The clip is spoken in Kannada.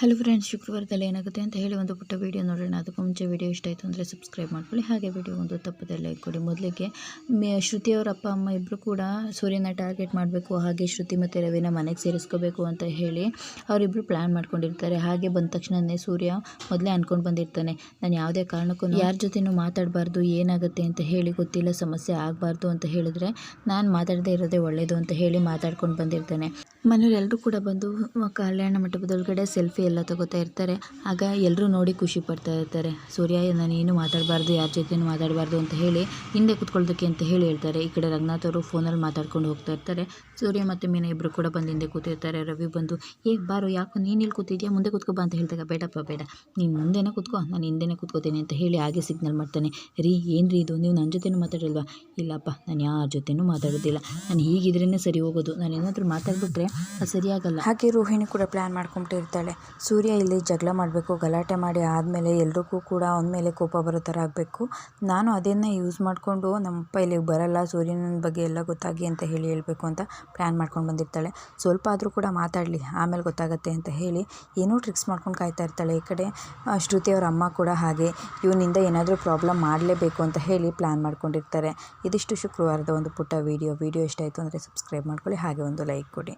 ಹಲೋ ಫ್ರೆಂಡ್ಸ್ ಶುಕ್ರವಾರದಲ್ಲಿ ಏನಾಗುತ್ತೆ ಅಂತ ಹೇಳಿ ಒಂದು ಪುಟ್ಟ ವೀಡಿಯೋ ನೋಡೋಣ. ಅದಕ್ಕೂ ಮುಂಚೆ ವೀಡಿಯೋ ಇಷ್ಟ ಆಯಿತು ಅಂದರೆ ಸಬ್ಸ್ಕ್ರೈಬ್ ಮಾಡ್ಕೊಳ್ಳಿ. ಹಾಗೆ ವೀಡಿಯೋ ಒಂದು ತಪ್ಪದಲ್ಲೇ ಲೈಕ್ ಕೊಡಿ. ಮೊದಲಿಗೆ ಶ್ರುತಿ ಅವರ ಅಪ್ಪ, ಅಮ್ಮ ಇಬ್ಬರು ಕೂಡ ಸೂರ್ಯನ ಟಾರ್ಗೆಟ್ ಮಾಡಬೇಕು. ಹಾಗೆ ಶ್ರುತಿ ಮತ್ತು ರವಿನ ಮನೆಗೆ ಸೇರಿಸ್ಕೋಬೇಕು ಅಂತ ಹೇಳಿ ಅವರಿಬ್ಬರು ಪ್ಲ್ಯಾನ್ ಮಾಡ್ಕೊಂಡಿರ್ತಾರೆ. ಹಾಗೆ ಬಂದ ತಕ್ಷಣವೇ ಸೂರ್ಯ ಮೊದಲೇ ಅಂದ್ಕೊಂಡು ಬಂದಿರ್ತಾನೆ, ನಾನು ಯಾವುದೇ ಕಾರಣಕ್ಕೂ ಯಾರ ಜೊತೆನೂ ಮಾತಾಡಬಾರ್ದು, ಏನಾಗುತ್ತೆ ಅಂತ ಹೇಳಿ ಗೊತ್ತಿಲ್ಲ, ಸಮಸ್ಯೆ ಆಗಬಾರ್ದು ಅಂತ ಹೇಳಿದ್ರೆ ನಾನು ಮಾತಾಡದೇ ಇರೋದೇ ಒಳ್ಳೆಯದು ಅಂತ ಹೇಳಿ ಮಾತಾಡ್ಕೊಂಡು ಬಂದಿರ್ತಾನೆ. ಮನೆಯವರೆಲ್ಲರೂ ಕೂಡ ಬಂದು ಕಲ್ಯಾಣ ಮಂಟಪದೊಳಗಡೆ ಸೆಲ್ಫಿ ಎಲ್ಲ ತಗೋತಾ ಇರ್ತಾರೆ. ಆಗ ಎಲ್ಲರೂ ನೋಡಿ ಖುಷಿ ಪಡ್ತಾ ಇರ್ತಾರೆ. ಸೂರ್ಯ, ನಾನು ಏನು ಮಾತಾಡಬಾರ್ದು, ಯಾರ ಜೊತೆನೂ ಮಾತಾಡಬಾರ್ದು ಅಂತ ಹೇಳಿ ಹಿಂದೆ ಕೂತ್ಕೊಳ್ಳೋದಕ್ಕೆ ಅಂತ ಹೇಳಿ ಹೇಳ್ತಾರೆ. ಈ ಕಡೆ ರಂಗನಾಥ್ ಅವರು ಫೋನಲ್ಲಿ ಮಾತಾಡ್ಕೊಂಡು ಹೋಗ್ತಾ ಇರ್ತಾರೆ. ಸೂರ್ಯ ಮತ್ತು ಮೀನಾ ಇಬ್ಬರು ಕೂಡ ಬಂದು ಹಿಂದೆ ಕೂತಿರ್ತಾರೆ. ರವಿ ಬಂದು, ಏ, ಬಾರು, ಯಾಕೋ ನೀನು ಇಲ್ಲಿ ಕೂತಿದ್ಯಾ? ಮುಂದೆ ಕೂತ್ಕೋ ಬಾ ಅಂತ ಹೇಳಿದಾಗ ಬೇಡಪ್ಪ ಬೇಡ. ನೀನು ಮುಂದೆನೇ ಕೂತ್ಕೋ, ನಾನು ಹಿಂದೆನೇ ಕೂತ್ಕೋತೀನಿ ಅಂತ ಹೇಳಿ ಹಾಗೆ ಸಿಗ್ನಲ್ ಮಾಡ್ತಾನೆ. ರೀ ಏನು ರೀ ಇದು? ನೀವು ನನ್ನ ಜೊತೆನೂ ಮಾತಾಡಿಲ್ವಾ? ಇಲ್ಲಪ್ಪ ನಾನು ಯಾರ ಜೊತೆನೂ ಮಾತಾಡೋದಿಲ್ಲ. ನಾನು ಹೀಗಿದ್ರೇ ಸರಿ ಹೋಗೋದು. ನಾನು ಏನಾದರೂ ಮಾತಾಡಿಬಿಟ್ರೆ ಅದು ಸರಿಯಾಗಲ್ಲ ಹಾಗೆ ರೋಹಿಣಿ ಕೂಡ ಪ್ಲ್ಯಾನ್ ಮಾಡ್ಕೊಂಬಿಟ್ಟಿರ್ತಾಳೆ. ಸೂರ್ಯ ಇಲ್ಲಿ ಜಗಳ ಮಾಡಬೇಕು, ಗಲಾಟೆ ಮಾಡಿ ಆದಮೇಲೆ ಎಲ್ರಿಗೂ ಕೂಡ ಅವನ ಮೇಲೆ ಕೋಪ ಬರೋ ಥರ ಆಗಬೇಕು. ನಾನು ಅದನ್ನೇ ಯೂಸ್ ಮಾಡಿಕೊಂಡು ನಮ್ಮಪ್ಪ ಇಲ್ಲಿಗೆ ಬರಲ್ಲ, ಸೂರ್ಯನ ಬಗ್ಗೆ ಎಲ್ಲ ಗೊತ್ತಾಗಿ ಅಂತ ಹೇಳಿ ಹೇಳಬೇಕು ಅಂತ ಪ್ಲ್ಯಾನ್ ಮಾಡ್ಕೊಂಡು ಬಂದಿರ್ತಾಳೆ. ಸ್ವಲ್ಪ ಆದರೂ ಕೂಡ ಮಾತಾಡಲಿ, ಆಮೇಲೆ ಗೊತ್ತಾಗುತ್ತೆ ಅಂತ ಹೇಳಿ ಏನೂ ಟ್ರಿಕ್ಸ್ ಮಾಡ್ಕೊಂಡು ಕಾಯ್ತಾ ಇರ್ತಾಳೆ. ಈ ಕಡೆ ಶ್ರುತಿ ಅವ್ರ ಅಮ್ಮ ಕೂಡ ಹಾಗೆ, ಇವನಿಂದ ಏನಾದರೂ ಪ್ರಾಬ್ಲಮ್ ಮಾಡಲೇಬೇಕು ಅಂತ ಹೇಳಿ ಪ್ಲ್ಯಾನ್ ಮಾಡ್ಕೊಂಡಿರ್ತಾರೆ. ಇದಿಷ್ಟು ಶುಕ್ರವಾರದ ಒಂದು ಪುಟ್ಟ ವೀಡಿಯೋ ವೀಡಿಯೋ ಇಷ್ಟ ಆಯಿತು ಅಂದರೆ ಸಬ್ಸ್ಕ್ರೈಬ್ ಮಾಡ್ಕೊಳ್ಳಿ, ಹಾಗೆ ಒಂದು ಲೈಕ್ ಕೊಡಿ.